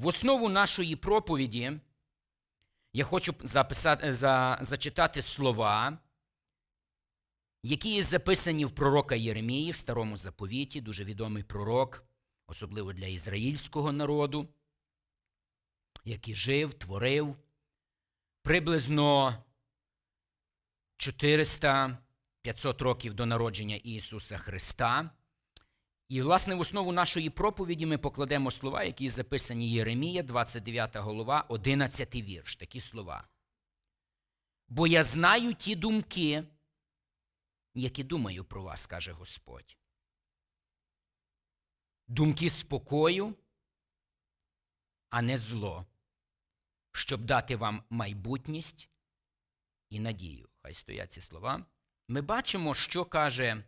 В основу нашої проповіді я хочу записати, за, зачитати слова, які є записані в пророка Єремії в Старому Заповіті, дуже відомий пророк, особливо для ізраїльського народу, який жив, творив приблизно 400-500 років до народження Ісуса Христа. І, власне, в основу нашої проповіді ми покладемо слова, які записані Єремія, 29 голова, 11 вірш. Такі слова. Бо я знаю ті думки, які думаю про вас, каже Господь. Думки спокою, а не зло, щоб дати вам майбутність і надію. Хай стоять ці слова. Ми бачимо, що каже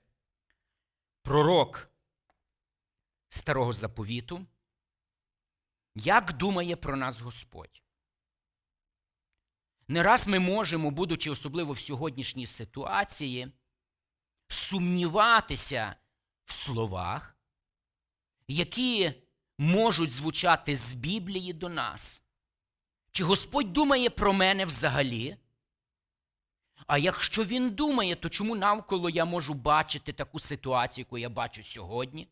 пророк старого заповіту, як думає про нас Господь. Не раз ми можемо, будучи особливо в сьогоднішній ситуації, сумніватися в словах, які можуть звучати з Біблії до нас. Чи Господь думає про мене взагалі? А якщо він думає, то чому навколо я можу бачити таку ситуацію, яку я бачу сьогодні?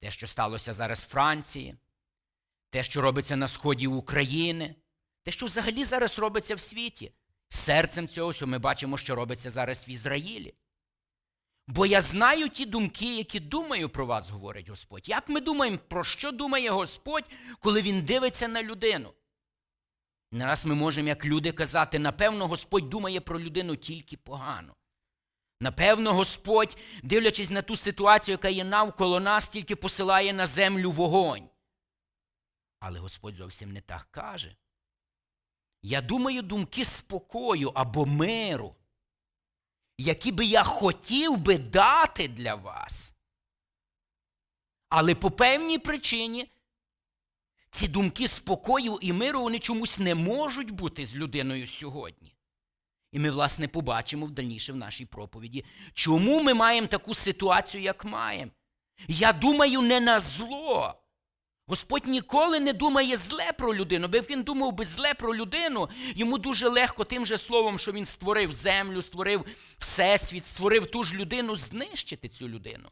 Те, що сталося зараз в Франції, те, що робиться на сході України, те, що взагалі зараз робиться в світі. Серцем цього ми бачимо, що робиться зараз в Ізраїлі. Бо я знаю ті думки, які думаю про вас, говорить Господь. Як ми думаємо, про що думає Господь, коли Він дивиться на людину? Не раз ми можемо, як люди, казати, напевно, Господь думає про людину тільки погано. Напевно, Господь, дивлячись на ту ситуацію, яка є навколо нас, тільки посилає на землю вогонь. Але Господь зовсім не так каже. Я думаю, думки спокою або миру, які би я хотів би дати для вас. Але по певній причині ці думки спокою і миру вони чомусь не можуть бути з людиною сьогодні. І ми, власне, побачимо в дальніше в нашій проповіді, чому ми маємо таку ситуацію, як маємо. Я думаю, не на зло. Господь ніколи не думає зле про людину, бо він думав би зле про людину, йому дуже легко тим же словом, що він створив землю, створив всесвіт, створив ту ж людину, знищити цю людину.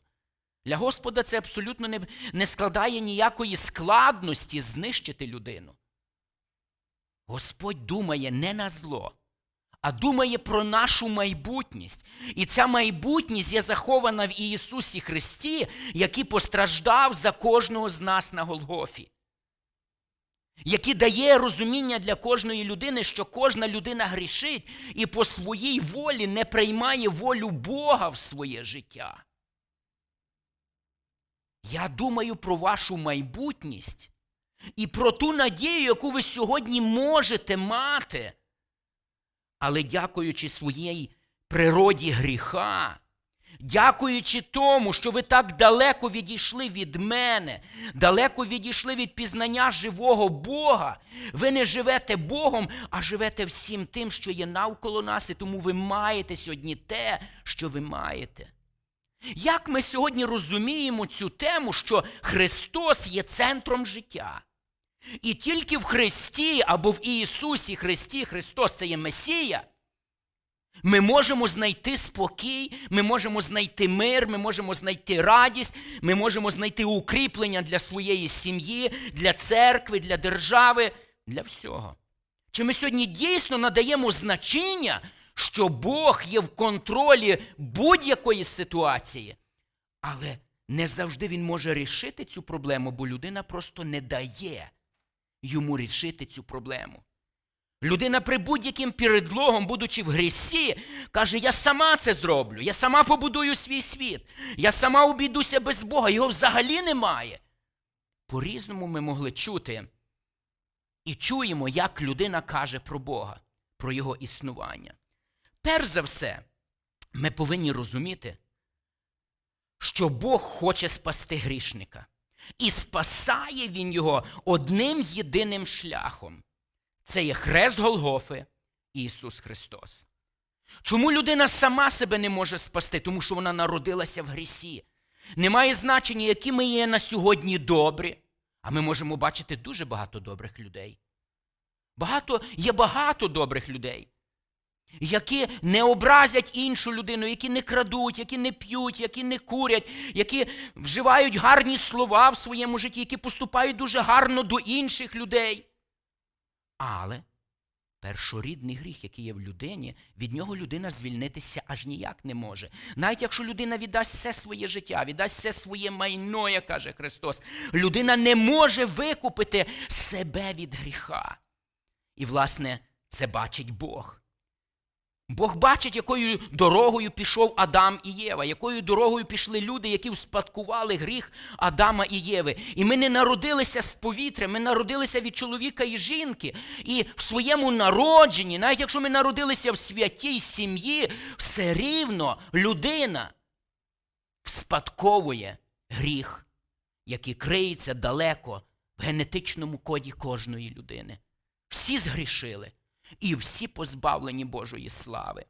Для Господа це абсолютно не, не складає ніякої складності знищити людину. Господь думає не на зло, а думає про нашу майбутність. І ця майбутність є захована в Ісусі Христі, який постраждав за кожного з нас на Голгофі. Який дає розуміння для кожної людини, що кожна людина грішить і по своїй волі не приймає волю Бога в своє життя. Я думаю про вашу майбутність і про ту надію, яку ви сьогодні можете мати. Але дякуючи своїй природі гріха, дякуючи тому, що ви так далеко відійшли від мене, далеко відійшли від пізнання живого Бога, ви не живете Богом, а живете всім тим, що є навколо нас, і тому ви маєте сьогодні те, що ви маєте. Як ми сьогодні розуміємо цю тему, що Христос є центром життя? І тільки в Христі або в Ісусі Христі Христос це є Месія, ми можемо знайти спокій, ми можемо знайти мир, ми можемо знайти радість, ми можемо знайти укріплення для своєї сім'ї, для церкви, для держави, для всього. Чи ми сьогодні дійсно надаємо значення, що Бог є в контролі будь-якої ситуації, але не завжди Він може рішити цю проблему, бо людина просто не дає йому рішити цю проблему. Людина при будь-яким передлогом, будучи в грісі, каже: Я сама це зроблю, я сама побудую свій світ, я сама обійдуся без Бога, його взагалі немає. По-різному ми могли чути і чуємо, як людина каже про Бога, про його існування. Перш за все, ми повинні розуміти, що Бог хоче спасти грішника. І спасає він його одним єдиним шляхом. Це є хрест Голгофи Ісус Христос. Чому людина сама себе не може спасти? Тому що вона народилася в грісі. Немає значення, які ми є на сьогодні добрі, А ми можемо бачити дуже багато добрих людей. Багато, є багато добрих людей, які не образять іншу людину, які не крадуть, які не п'ють, які не курять, які вживають гарні слова в своєму житті, які поступають дуже гарно до інших людей. Але першорідний гріх, який є в людині, від нього людина звільнитися аж ніяк не може. Навіть якщо людина віддасть все своє життя, віддасть все своє майно, як каже Христос, людина не може викупити себе від гріха. І, власне, це бачить Бог. Бог бачить, якою дорогою пішов Адам і Єва, якою дорогою пішли люди, які вспадкували гріх Адама і Єви. І ми не народилися з повітря, ми народилися від чоловіка і жінки. І в своєму народженні, навіть якщо ми народилися в святій сім'ї, все рівно людина вспадковує гріх, який криється далеко в генетичному коді кожної людини. Всі згрішили і всі позбавлені Божої слави.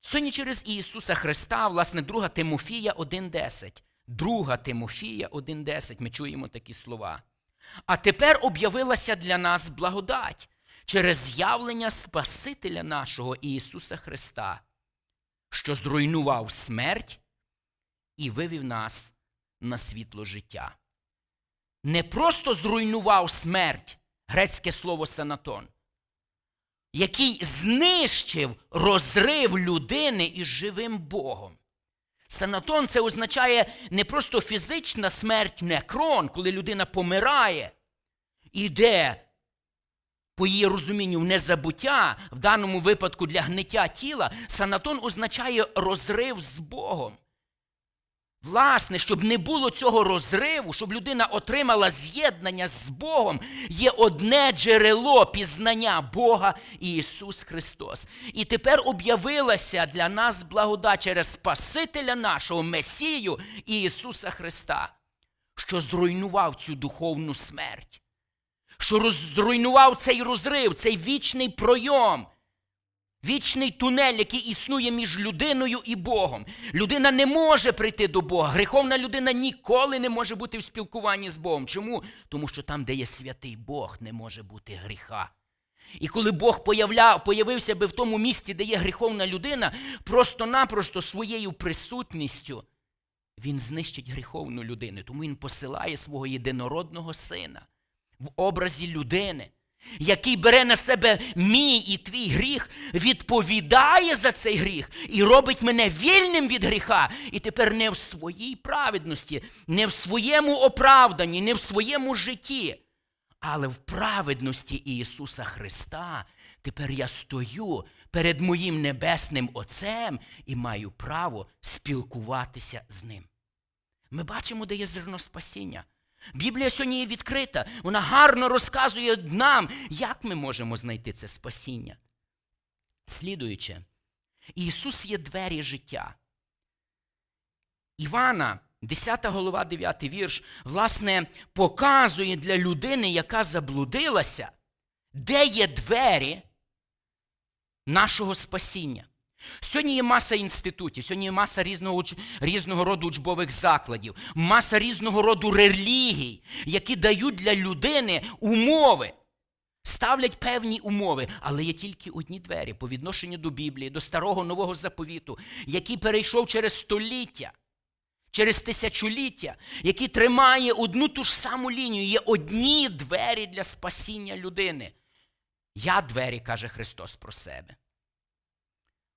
Сьогодні через Ісуса Христа, власне, 2 Тимофія 1.10. 2 Тимофія 1.10 ми чуємо такі слова. А тепер об'явилася для нас благодать через з'явлення Спасителя нашого Ісуса Христа, що зруйнував смерть і вивів нас на світло життя. Не просто зруйнував смерть, грецьке слово санатон, який знищив розрив людини із живим Богом. Санатон це означає не просто фізична смерть некрон, коли людина помирає, іде, по її розумінню, в незабуття, в даному випадку для гниття тіла, санатон означає розрив з Богом. Власне, щоб не було цього розриву, щоб людина отримала з'єднання з Богом, є одне джерело пізнання Бога Ісус Христос. І тепер об'явилася для нас благодать через Спасителя нашого Месію Ісуса Христа, що зруйнував цю духовну смерть, що зруйнував цей розрив, цей вічний пройом. Вічний тунель, який існує між людиною і Богом. Людина не може прийти до Бога. Гріховна людина ніколи не може бути в спілкуванні з Богом. Чому? Тому що там, де є святий Бог, не може бути гріха. І коли Бог появляв, появився би в тому місці, де є гріховна людина, просто-напросто своєю присутністю він знищить гріховну людину. Тому він посилає свого єдинородного сина в образі людини який бере на себе мій і твій гріх, відповідає за цей гріх і робить мене вільним від гріха. І тепер не в своїй праведності, не в своєму оправданні, не в своєму житті, але в праведності Ісуса Христа. Тепер я стою перед моїм небесним Отцем і маю право спілкуватися з ним. Ми бачимо, де є зерно спасіння. Біблія сьогодні є відкрита. Вона гарно розказує нам, як ми можемо знайти це спасіння. Слідуючи, Ісус є двері життя. Івана, 10 голова, 9 вірш, власне, показує для людини, яка заблудилася, де є двері нашого спасіння. Сьогодні є маса інститутів, сьогодні є маса різного, різного роду учбових закладів, маса різного роду релігій, які дають для людини умови, ставлять певні умови, але є тільки одні двері по відношенню до Біблії, до старого нового заповіту, який перейшов через століття, через тисячоліття, який тримає одну ту ж саму лінію. Є одні двері для спасіння людини. Я двері, каже Христос про себе.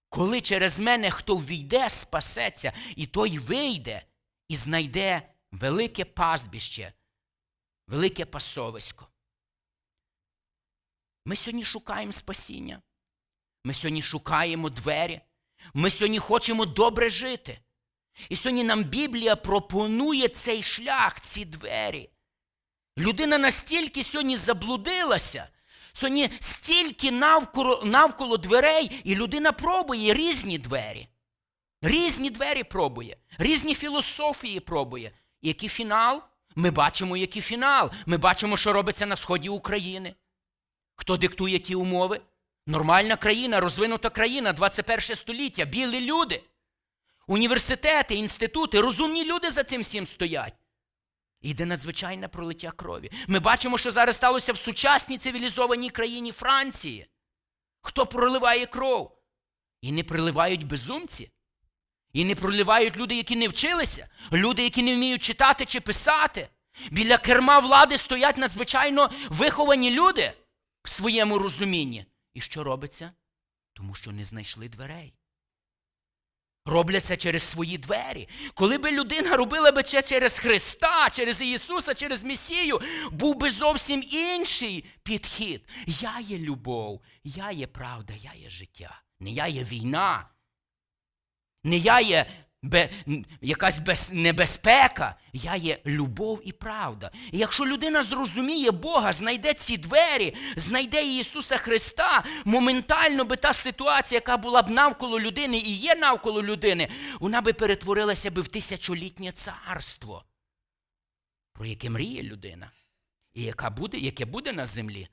Коли через мене хто ввійде, спасеться, і той вийде і знайде велике пастбище, велике пасовисько. Ми сьогодні шукаємо спасіння. Ми сьогодні шукаємо двері. Ми сьогодні хочемо добре жити. І сьогодні нам Біблія пропонує цей шлях, ці двері. Людина настільки сьогодні заблудилася, сьогодні стільки навколо, навколо дверей, і людина пробує різні двері. Різні двері пробує, різні філософії пробує. Який фінал? Ми бачимо, який фінал. Ми бачимо, що робиться на сході України. Хто диктує ті умови? Нормальна країна, розвинута країна, 21 століття, білі люди. Університети, інститути, розумні люди за цим всім стоять. Йде надзвичайне пролиття крові. Ми бачимо, що зараз сталося в сучасній цивілізованій країні Франції. Хто проливає кров? І не проливають безумці. І не проливають люди, які не вчилися, люди, які не вміють читати чи писати. Біля керма влади стоять надзвичайно виховані люди в своєму розумінні. І що робиться? Тому що не знайшли дверей. Роблять це через свої двері. Коли би людина робила би це через Христа, через Ісуса, через Месію, був би зовсім інший підхід. Я є любов, я є правда, я є життя. Не я є війна, не я є бе, якась без, небезпека, я є любов і правда. І якщо людина зрозуміє Бога, знайде ці двері, знайде Ісуса Христа, моментально би та ситуація, яка була б навколо людини і є навколо людини, вона би перетворилася би в тисячолітнє царство, про яке мріє людина, і яка буде, яке буде на землі,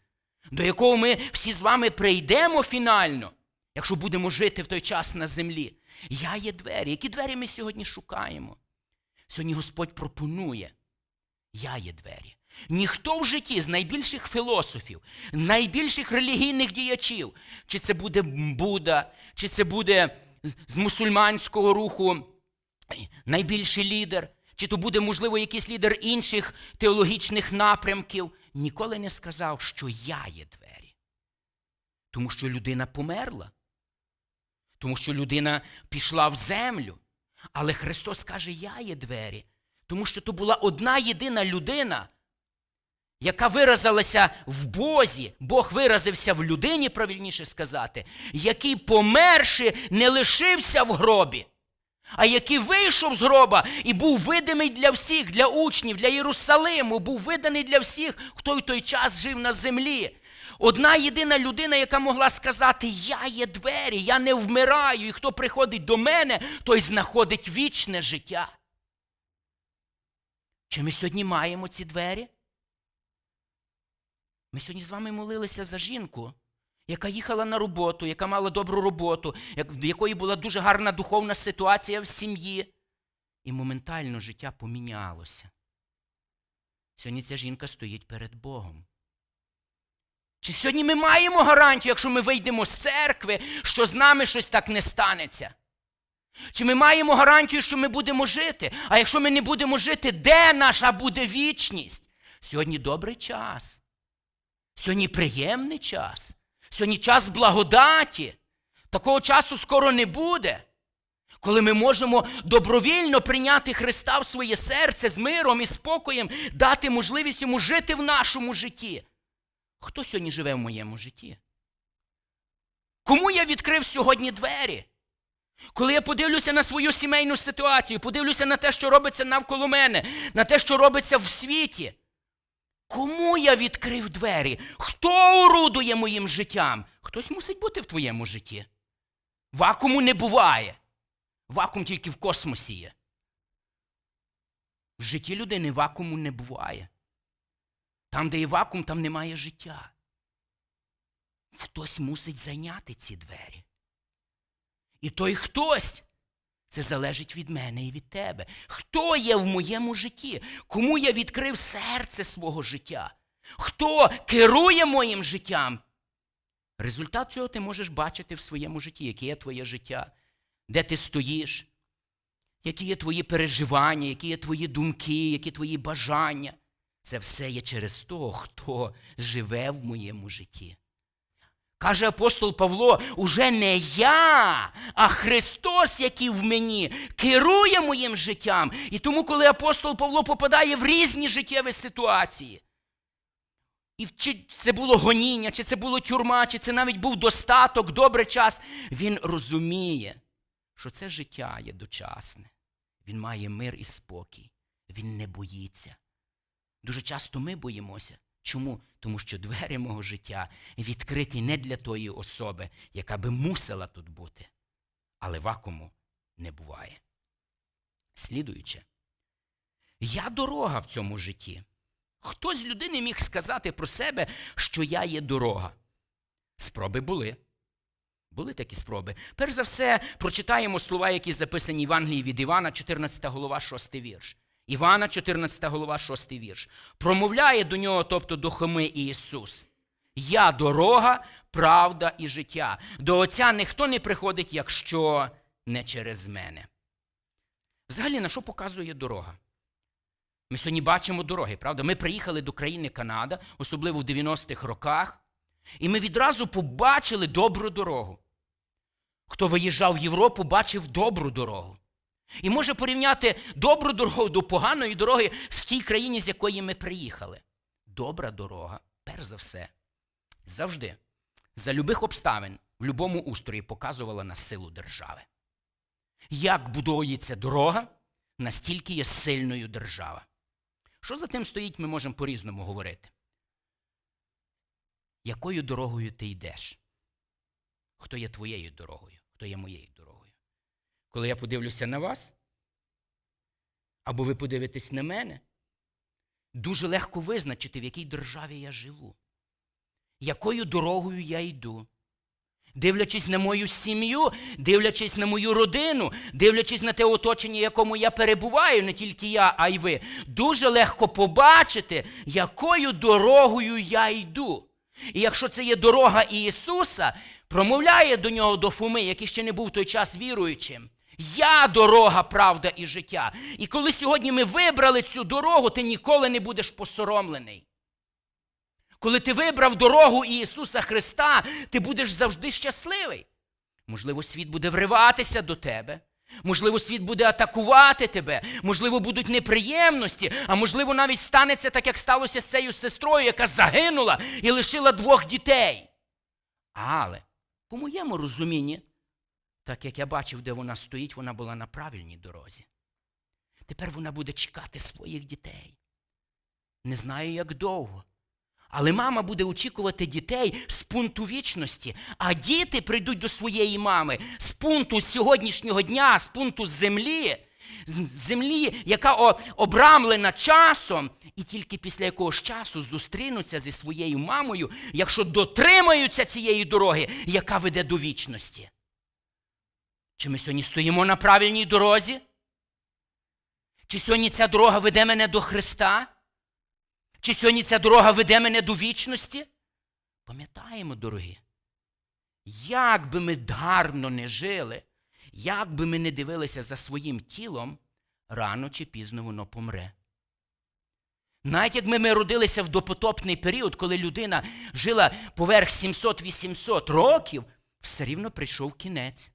до якого ми всі з вами прийдемо фінально, якщо будемо жити в той час на землі. Я є двері. Які двері ми сьогодні шукаємо? Сьогодні Господь пропонує. Я є двері. Ніхто в житті з найбільших філософів, найбільших релігійних діячів, чи це буде Будда, чи це буде з мусульманського руху найбільший лідер, чи то буде, можливо, якийсь лідер інших теологічних напрямків, ніколи не сказав, що я є двері. Тому що людина померла. Тому що людина пішла в землю. Але Христос каже, я є двері. Тому що то була одна єдина людина, яка виразилася в Бозі, Бог виразився в людині, правильніше сказати, який, померши, не лишився в гробі, а який вийшов з гроба і був видимий для всіх, для учнів, для Єрусалиму, був виданий для всіх, хто в той час жив на землі. Одна єдина людина, яка могла сказати: Я є двері, я не вмираю, і хто приходить до мене, той знаходить вічне життя. Чи ми сьогодні маємо ці двері? Ми сьогодні з вами молилися за жінку, яка їхала на роботу, яка мала добру роботу, в якої була дуже гарна духовна ситуація в сім'ї. І моментально життя помінялося. Сьогодні ця жінка стоїть перед Богом. Чи сьогодні ми маємо гарантію, якщо ми вийдемо з церкви, що з нами щось так не станеться? Чи ми маємо гарантію, що ми будемо жити? А якщо ми не будемо жити, де наша буде вічність? Сьогодні добрий час. Сьогодні приємний час. Сьогодні час благодаті. Такого часу скоро не буде. Коли ми можемо добровільно прийняти Христа в своє серце з миром і спокоєм, дати можливість йому жити в нашому житті. Хто сьогодні живе в моєму житті? Кому я відкрив сьогодні двері? Коли я подивлюся на свою сімейну ситуацію, подивлюся на те, що робиться навколо мене, на те, що робиться в світі. Кому я відкрив двері? Хто орудує моїм життям? Хтось мусить бути в твоєму житті. Вакууму не буває. Вакуум тільки в космосі є. В житті людини вакууму не буває. Там, де є вакуум, там немає життя. Хтось мусить зайняти ці двері. І той хтось, це залежить від мене і від тебе. Хто є в моєму житті? Кому я відкрив серце свого життя? Хто керує моїм життям? Результат цього ти можеш бачити в своєму житті, яке є твоє життя, де ти стоїш, які є твої переживання, які є твої думки, які твої бажання. Це все є через того, хто живе в моєму житті. Каже апостол Павло, уже не я, а Христос, який в мені, керує моїм життям. І тому, коли апостол Павло попадає в різні життєві ситуації, і чи це було гоніння, чи це було тюрма, чи це навіть був достаток, добрий час, він розуміє, що це життя є дочасне. Він має мир і спокій, він не боїться. Дуже часто ми боїмося. Чому? Тому що двері мого життя відкриті не для тої особи, яка би мусила тут бути. Але вакууму не буває. Слідуючи, я дорога в цьому житті. Хто з людини міг сказати про себе, що я є дорога? Спроби були. Були такі спроби. Перш за все, прочитаємо слова, які записані в Євангелії від Івана, 14 голова, 6 вірш. Івана, 14 голова, 6 вірш. Промовляє до нього, тобто до Хоми Ісус. Я дорога, правда і життя. До Отця ніхто не приходить, якщо не через мене. Взагалі, на що показує дорога? Ми сьогодні бачимо дороги, правда? Ми приїхали до країни Канада, особливо в 90-х роках, і ми відразу побачили добру дорогу. Хто виїжджав в Європу, бачив добру дорогу. І може порівняти добру дорогу до поганої дороги в тій країні, з якої ми приїхали. Добра дорога, перш за все, завжди, за любих обставин, в будь-якому устрої показувала на силу держави. Як будується дорога, настільки є сильною держава. Що за тим стоїть, ми можемо по-різному говорити. Якою дорогою ти йдеш? Хто є твоєю дорогою, хто є моєю дорогою? Коли я подивлюся на вас, або ви подивитесь на мене, дуже легко визначити, в якій державі я живу, якою дорогою я йду. Дивлячись на мою сім'ю, дивлячись на мою родину, дивлячись на те оточення, в якому я перебуваю, не тільки я, а й ви, дуже легко побачити, якою дорогою я йду. І якщо це є дорога Ісуса, промовляє до нього до Фоми, який ще не був в той час віруючим. Я дорога, правда і життя. І коли сьогодні ми вибрали цю дорогу, ти ніколи не будеш посоромлений. Коли ти вибрав дорогу Ісуса Христа, ти будеш завжди щасливий. Можливо, світ буде вриватися до тебе. Можливо, світ буде атакувати тебе, можливо, будуть неприємності, а можливо, навіть станеться так, як сталося з цією сестрою, яка загинула і лишила двох дітей. Але, по моєму розумінні, так як я бачив, де вона стоїть, вона була на правильній дорозі. Тепер вона буде чекати своїх дітей. Не знаю, як довго. Але мама буде очікувати дітей з пункту вічності, а діти прийдуть до своєї мами з пункту сьогоднішнього дня, з пункту землі, з землі, яка обрамлена часом, і тільки після якогось часу зустрінуться зі своєю мамою, якщо дотримаються цієї дороги, яка веде до вічності. Чи ми сьогодні стоїмо на правильній дорозі? Чи сьогодні ця дорога веде мене до Христа? Чи сьогодні ця дорога веде мене до вічності? Пам'ятаємо, дорогі, як би ми гарно не жили, як би ми не дивилися за своїм тілом, рано чи пізно воно помре. Навіть як ми, ми родилися в допотопний період, коли людина жила поверх 700-800 років, все рівно прийшов кінець.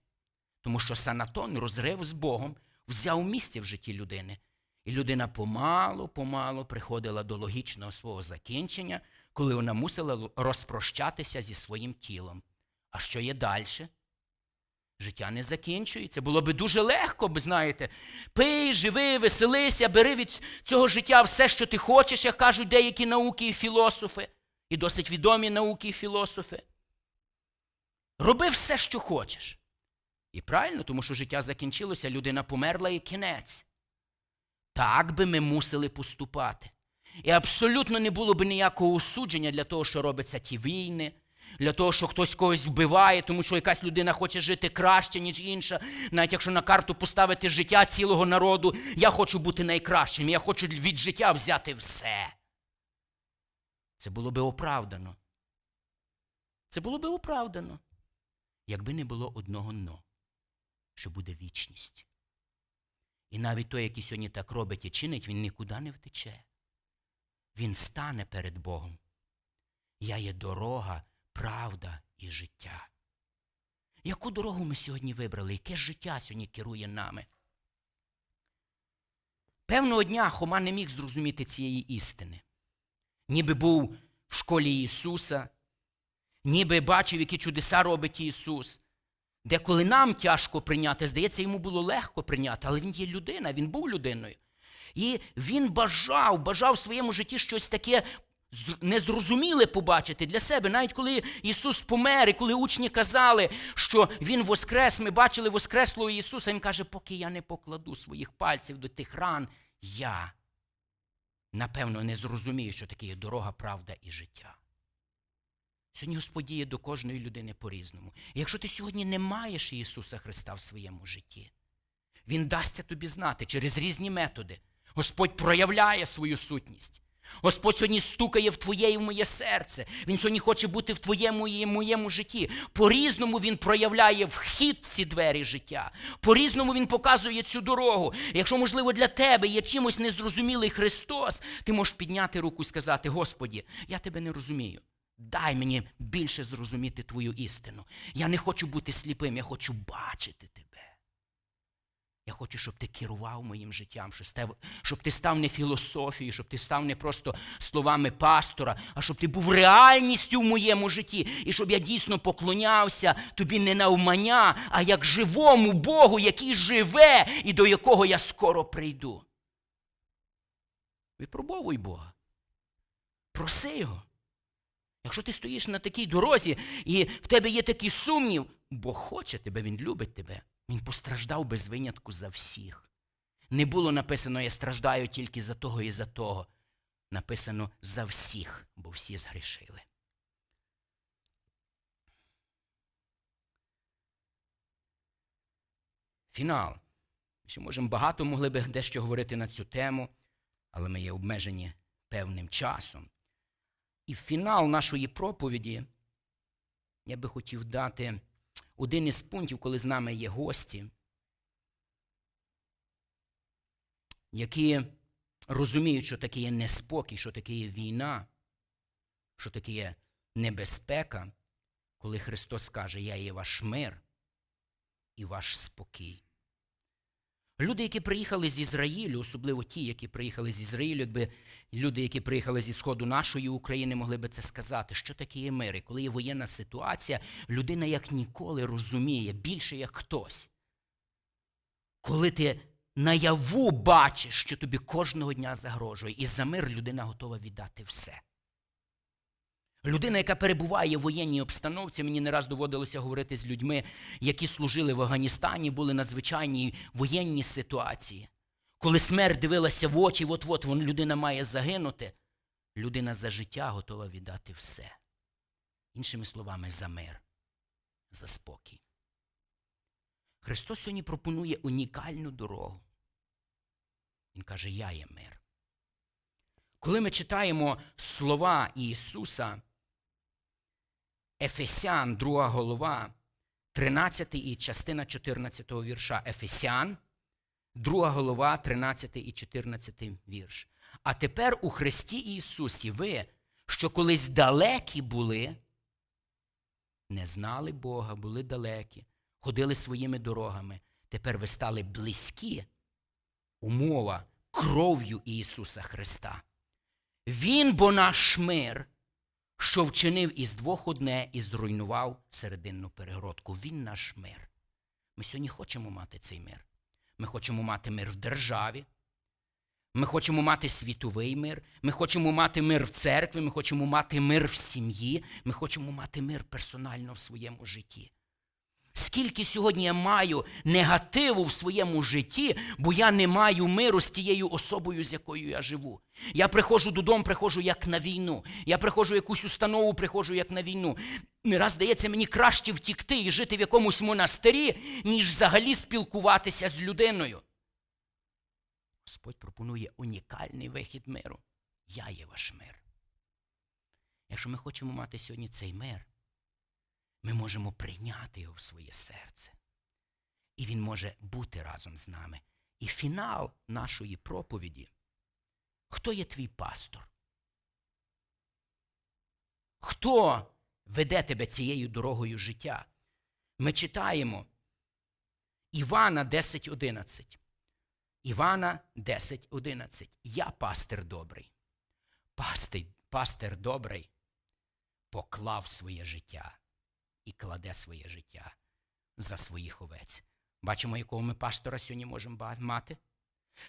Тому що санатон, розрив з Богом, взяв місце в житті людини. І людина помалу, помалу приходила до логічного свого закінчення, коли вона мусила розпрощатися зі своїм тілом. А що є далі? Життя не закінчується. Було би дуже легко, б, знаєте, пий, живи, веселися, бери від цього життя все, що ти хочеш, як кажуть деякі науки і філософи, і досить відомі науки і філософи. Роби все, що хочеш. І правильно, тому що життя закінчилося, людина померла і кінець. Так би ми мусили поступати. І абсолютно не було б ніякого осудження для того, що робиться ті війни, для того, що хтось когось вбиває, тому що якась людина хоче жити краще, ніж інша. Навіть якщо на карту поставити життя цілого народу, я хочу бути найкращим, я хочу від життя взяти все. Це було би оправдано. Це було би оправдано, якби не було одного но, що буде вічність. І навіть той, який сьогодні так робить і чинить, він нікуди не втече. Він стане перед Богом. Я є дорога, правда і життя. Яку дорогу ми сьогодні вибрали? Яке життя сьогодні керує нами? Певного дня Хома не міг зрозуміти цієї істини. Ніби був в школі Ісуса, ніби бачив, які чудеса робить Ісус. Деколи нам тяжко прийняти, здається, йому було легко прийняти, але він є людина, він був людиною. І він бажав, бажав в своєму житті щось таке незрозуміле побачити для себе. Навіть коли Ісус помер, і коли учні казали, що Він воскрес, ми бачили Воскреслого Ісуса, Він каже, поки я не покладу своїх пальців до тих ран, я, напевно, не зрозумію, що таке є дорога, правда і життя. Сьогодні Господь діє до кожної людини по-різному. І якщо ти сьогодні не маєш Ісуса Христа в своєму житті, Він дасться тобі знати через різні методи. Господь проявляє свою сутність. Господь сьогодні стукає в твоє і в моє серце. Він сьогодні хоче бути в твоєму і моєму житті. По-різному він проявляє вхід в ці двері життя. По-різному він показує цю дорогу. Якщо, можливо, для тебе є чимось незрозумілий Христос, ти можеш підняти руку і сказати: Господі, я тебе не розумію. Дай мені більше зрозуміти твою істину. Я не хочу бути сліпим, я хочу бачити тебе. Я хочу, щоб ти керував моїм життям, щоб ти став не філософією, щоб ти став не просто словами пастора, а щоб ти був реальністю в моєму житті, і щоб я дійсно поклонявся тобі не навмання, а як живому Богу, який живе і до якого я скоро прийду. Випробовуй Бога. Проси його. Якщо ти стоїш на такій дорозі і в тебе є такий сумнів, Бог хоче тебе, Він любить тебе. Він постраждав без винятку за всіх. Не було написано Я страждаю тільки за того і за того. Написано за всіх, бо всі згрішили. Фінал. Ще можемо багато могли би дещо говорити на цю тему, але ми є обмежені певним часом. І в фінал нашої проповіді я би хотів дати один із пунктів, коли з нами є гості, які розуміють, що таке є неспокій, що таке є війна, що таке є небезпека, коли Христос каже, Я є ваш мир і ваш спокій. Люди, які приїхали з Ізраїлю, особливо ті, які приїхали з Ізраїлю, якби люди, які приїхали зі сходу нашої України, могли би це сказати, що таке є мир. І коли є воєнна ситуація, людина як ніколи розуміє, більше як хтось. Коли ти наяву бачиш, що тобі кожного дня загрожує, і за мир людина готова віддати все. Людина, яка перебуває в воєнній обстановці, мені не раз доводилося говорити з людьми, які служили в Афганістані, були надзвичайні воєнні ситуації. Коли смерть дивилася в очі, от-от людина має загинути, людина за життя готова віддати все. Іншими словами, за мир, за спокій. Христос сьогодні пропонує унікальну дорогу. Він каже, я є мир. Коли ми читаємо слова Ісуса, Ефесян, друга голова, 13 і частина 14 вірша. Ефесян, друга голова, 13 і 14 вірш. А тепер у Христі Ісусі ви, що колись далекі були, не знали Бога, були далекі, ходили своїми дорогами. Тепер ви стали близькі. Умова кров'ю Ісуса Христа. Він бо наш мир, що вчинив із двох одне і зруйнував серединну перегородку. Він наш мир. Ми сьогодні хочемо мати цей мир. Ми хочемо мати мир в державі. Ми хочемо мати світовий мир. Ми хочемо мати мир в церкві. Ми хочемо мати мир в сім'ї. Ми хочемо мати мир персонально в своєму житті. Скільки сьогодні я маю негативу в своєму житті, бо я не маю миру з тією особою, з якою я живу. Я приходжу додому, приходжу як на війну. Я приходжу в якусь установу, приходжу як на війну. Не раз здається, мені краще втікти і жити в якомусь монастирі, ніж взагалі спілкуватися з людиною. Господь пропонує унікальний вихід миру. Я є ваш мир. Якщо ми хочемо мати сьогодні цей мир, ми можемо прийняти його в своє серце. І він може бути разом з нами. І фінал нашої проповіді. Хто є твій пастор? Хто веде тебе цією дорогою життя? Ми читаємо Івана 10.11. Івана 10.11. Я пастир добрий. Пастир, пастир добрий поклав своє життя і кладе своє життя за своїх овець. Бачимо, якого ми пастора сьогодні можемо мати?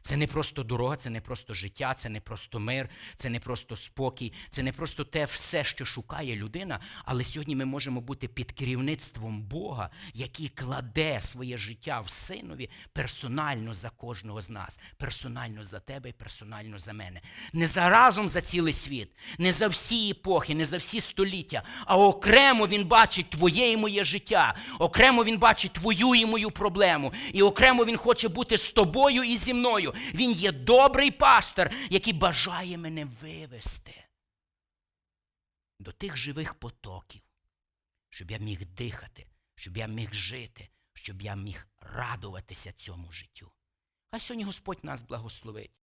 Це не просто дорога, це не просто життя, це не просто мир, це не просто спокій, це не просто те все, що шукає людина. Але сьогодні ми можемо бути під керівництвом Бога, який кладе своє життя в синові персонально за кожного з нас, персонально за тебе і персонально за мене. Не заразом за цілий світ, не за всі епохи, не за всі століття, а окремо він бачить твоє і моє життя, окремо він бачить твою і мою проблему, і окремо він хоче бути з тобою і зі мною. Мною. Він є добрий пастор, який бажає мене вивести до тих живих потоків, щоб я міг дихати, щоб я міг жити, щоб я міг радуватися цьому життю. Хай сьогодні Господь нас благословить.